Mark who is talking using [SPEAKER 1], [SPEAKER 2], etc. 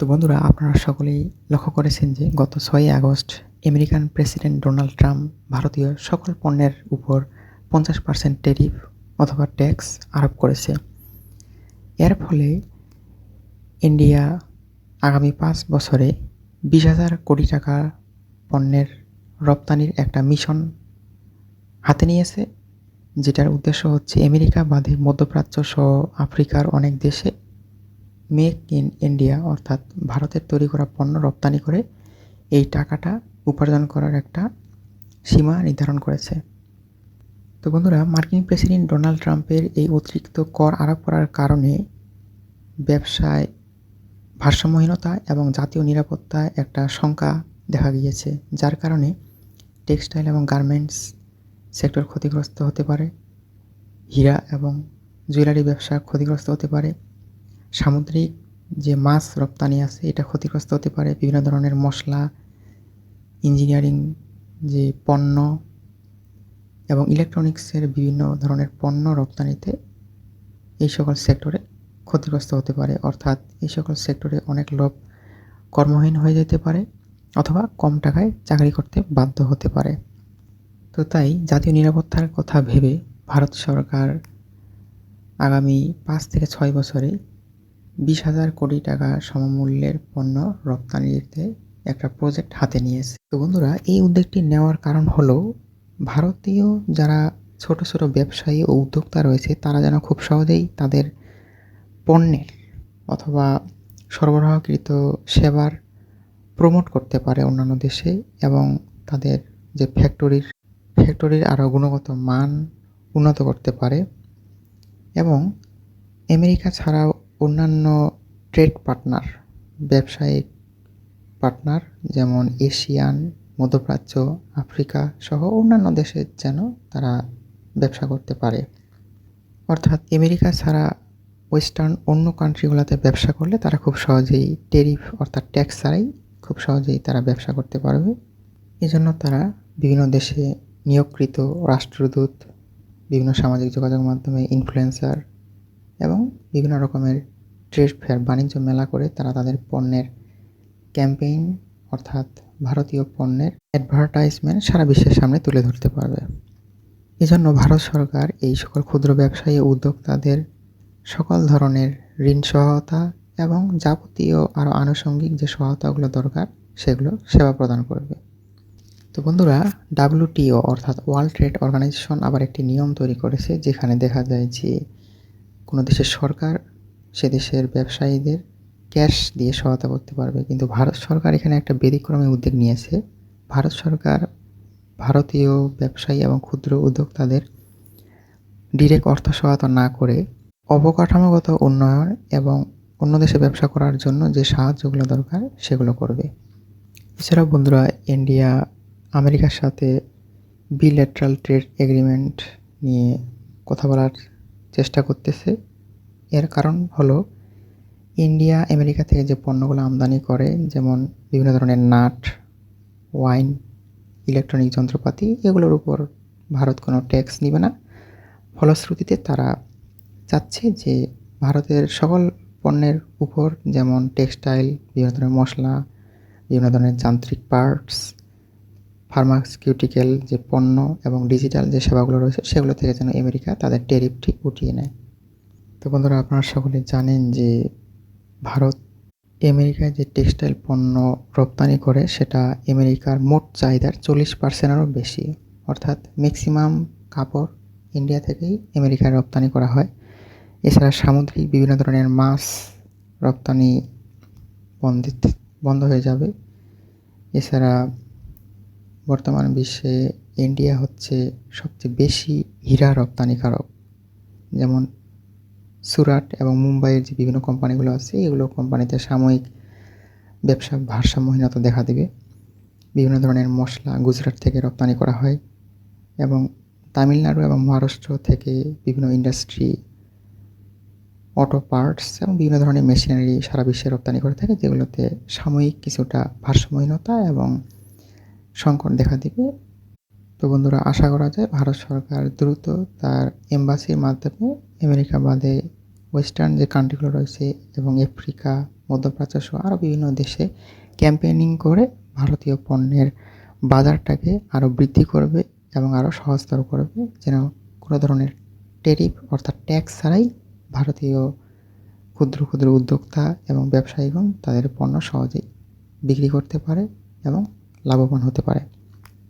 [SPEAKER 1] তো বন্ধুরা, আপনারা সকলেই লক্ষ্য করেছেন যে গত ছয়ই August American president Donald Trump ভারতীয় সকল পণ্যের উপর পঞ্চাশ পার্সেন্ট টেরিফ অথবা ট্যাক্স আরোপ করেছে। এর ফলে ইন্ডিয়া আগামী পাঁচ বছরে বিশ হাজার কোটি টাকা পণ্যের রপ্তানির একটা মিশন হাতে নিয়েছে, যেটার উদ্দেশ্য হচ্ছে আমেরিকা বাদে মধ্যপ্রাচ্য সহ আফ্রিকার অনেক দেশে মেক ইন ইন্ডিয়া, অর্থাৎ ভারতের তৈরি করা পণ্য রপ্তানি করে এই টাকাটা উপার্জন করার একটা সীমা নির্ধারণ করেছে। তো বন্ধুরা, মার্কিন প্রেসিডেন্ট ডোনাল্ড ট্রাম্পের এই অতিরিক্ত কর আরোপ করার কারণে ব্যবসায় ভারসাম্যহীনতা এবং জাতীয় নিরাপত্তায় একটা শঙ্কা দেখা গিয়েছে, যার কারণে টেক্সটাইল এবং গার্মেন্টস সেক্টর ক্ষতিগ্রস্ত হতে পারে, হীরা এবং জুয়েলারি ব্যবসা ক্ষতিগ্রস্ত হতে পারে সামুদ্রিক যে মাছ রপ্তানি আছে, এটা ক্ষতিগ্রস্ত হতে পারে। বিভিন্ন ধরনের মশলা, ইঞ্জিনিয়ারিং যে পণ্য এবং ইলেকট্রনিক্সের বিভিন্ন ধরনের পণ্য রপ্তানিতে এই সকল সেক্টরে ক্ষতিগ্রস্ত হতে পারে। অর্থাৎ এই সকল সেক্টরে অনেক লোক কর্মহীন হয়ে যেতে পারে অথবা কম টাকায় চাকরি করতে বাধ্য হতে পারে। তো তাই জাতীয় নিরাপত্তার কথা ভেবে ভারত সরকার আগামী পাঁচ থেকে ছয় বছরে বিশ হাজার কোটি টাকা সমমূল্যের পণ্য রপ্তানিতে একটা প্রজেক্ট হাতে নিয়েছে। তো বন্ধুরা, এই উদ্যোগটি নেওয়ার কারণ হলো, ভারতীয় যারা ছোট ছোট ব্যবসায়ী ও উদ্যোক্তা রয়েছে, তারা যেন খুব সহজেই তাদের পণ্যের অথবা সরবরাহকৃত সেবার প্রমোট করতে পারে অন্যান্য দেশে এবং তাদের যে ফ্যাক্টরির ফ্যাক্টরির আরও গুণগত মান উন্নত করতে পারে এবং আমেরিকা ছাড়াও অন্যান্য ট্রেড পার্টনার ব্যবসায়িক পার্টনার যেমন এশিয়ান, মধ্যপ্রাচ্য, আফ্রিকা সহ অন্যান্য দেশের যেন তারা ব্যবসা করতে পারে। অর্থাৎ আমেরিকা ছাড়া ওয়েস্টার্ন অন্য কান্ট্রিগুলোতে ব্যবসা করলে তারা খুব সহজেই টেরিফ অর্থাৎ ট্যাক্স ছাড়াই খুব সহজেই তারা ব্যবসা করতে পারবে। এজন্য তারা বিভিন্ন দেশে নিয়োগকৃত রাষ্ট্রদূত, বিভিন্ন সামাজিক যোগাযোগ মাধ্যমে ইনফ্লুয়েন্সার এবং বিভিন্ন রকমের ট্রেড ফেয়ার, বাণিজ্য মেলা করে তারা তাদের পণ্যের ক্যাম্পেইন, অর্থাৎ ভারতীয় পণ্যের অ্যাডভার্টাইজমেন্ট সারা বিশ্বের সামনে তুলে ধরতে পারবে। এজন্য ভারত সরকার এই সকল ক্ষুদ্র ব্যবসায়ী উদ্যোক্তাদের সকল ধরনের ঋণ সহায়তা এবং যাবতীয় আরও আনুষঙ্গিক যে সহায়তাগুলো দরকার, সেগুলো সেবা প্রদান করবে। তো বন্ধুরা, ডাব্লিউটিও, অর্থাৎ ওয়ার্ল্ড ট্রেড অর্গানাইজেশন আবার একটি নিয়ম তৈরি করেছে, যেখানে দেখা যায় যে কোনো দেশের সরকার, সে দেশের ব্যবসায়ীদের ক্যাশ দিয়ে সহায়তা করতে পারবে। কিন্তু ভারত সরকার এখানে একটা ব্যতিক্রমী উদ্যোগ নিয়েছে। ভারত সরকার ভারতীয় ব্যবসায়ী এবং ক্ষুদ্র উদ্যোক্তাদের ডিরেক্ট অর্থ সহায়তা না করে অবকাঠামোগত উন্নয়ন এবং অন্য দেশে ব্যবসা করার জন্য যে সাহায্যগুলো দরকার, সেগুলো করবে। এছাড়াও বন্ধুরা, ইন্ডিয়া, আমেরিকার সাথে বিলেট্রাল ট্রেড এগ্রিমেন্ট নিয়ে কথা বলার চেষ্টা করতেছে। এর কারণ হলো ইন্ডিয়া, আমেরিকা থেকে যে পণ্যগুলো আমদানি করে, যেমন বিভিন্ন ধরনের নাট, ওয়াইন, ইলেকট্রনিক যন্ত্রপাতি, এগুলোর উপর ভারত কোনো ট্যাক্স নেবে না। ফলশ্রুতিতে তারা চাচ্ছে যে ভারতের সকল পণ্যের উপর, যেমন টেক্সটাইল, বিভিন্ন ধরনের মশলা, বিভিন্ন ধরনের যান্ত্রিক পার্টস ফার্মাসিউটিক্যাল যে পণ্য এবং ডিজিটাল যে সেবাগুলো রয়েছে, সেগুলো থেকে যেন আমেরিকা তাদের টেরিফটি উঠিয়ে নেয়। তো বন্ধুরা, আপনারা সকলে জানেন যে ভারত আমেরিকায় যে টেক্সটাইল পণ্য রপ্তানি করে, সেটা আমেরিকার মোট চাহিদার চল্লিশ পার্সেন্টেরও বেশি। অর্থাৎ ম্যাক্সিমাম কাপড় ইন্ডিয়া থেকেই আমেরিকায় রপ্তানি করা হয়। এছাড়া সামুদ্রিক বিভিন্ন ধরনের মাছ রপ্তানি বন্ধ বন্ধ হয়ে যাবে। এছাড়া বর্তমান বিশ্বে ইন্ডিয়া হচ্ছে সবচেয়ে বেশি হীরা রপ্তানিকারক। যেমন সুরাট এবং মুম্বাইয়ের যে বিভিন্ন কোম্পানিগুলো আছে, এগুলো কোম্পানিতে সাময়িক ব্যবসা ভারসাম্যহীনতা দেখা দেবে। বিভিন্ন ধরনের মশলা গুজরাট থেকে রপ্তানি করা হয় এবং তামিলনাড়ু এবং মহারাষ্ট্র থেকে বিভিন্ন ইন্ডাস্ট্রি, অটো পার্টস এবং বিভিন্ন ধরনের মেশিনারি সারা বিশ্বে রপ্তানি করে থাকে, যেগুলোতে সাময়িক কিছুটা ভারসাম্যহীনতা এবং সংকট দেখা দিবে। তো বন্ধুরা, আশা করা যায় ভারত সরকার দ্রুত তার এম্বাসির মাধ্যমে আমেরিকা বাদে ওয়েস্টার্ন যে কান্ট্রিগুলো রয়েছে এবং আফ্রিকা, মধ্যপ্রাচ্য সহ আরও বিভিন্ন দেশে ক্যাম্পেইনিং করে ভারতীয় পণ্যের বাজারটাকে আরও বৃদ্ধি করবে এবং আরও সহজতর করবে, যেন কোনো ধরনের টেরিফ অর্থাৎ ট্যাক্স ছাড়াই ভারতীয় ক্ষুদ্র ক্ষুদ্র উদ্যোক্তা এবং ব্যবসায়ীগণ তাদের পণ্য সহজেই বিক্রি করতে পারে এবং লাভবান হতে পারে।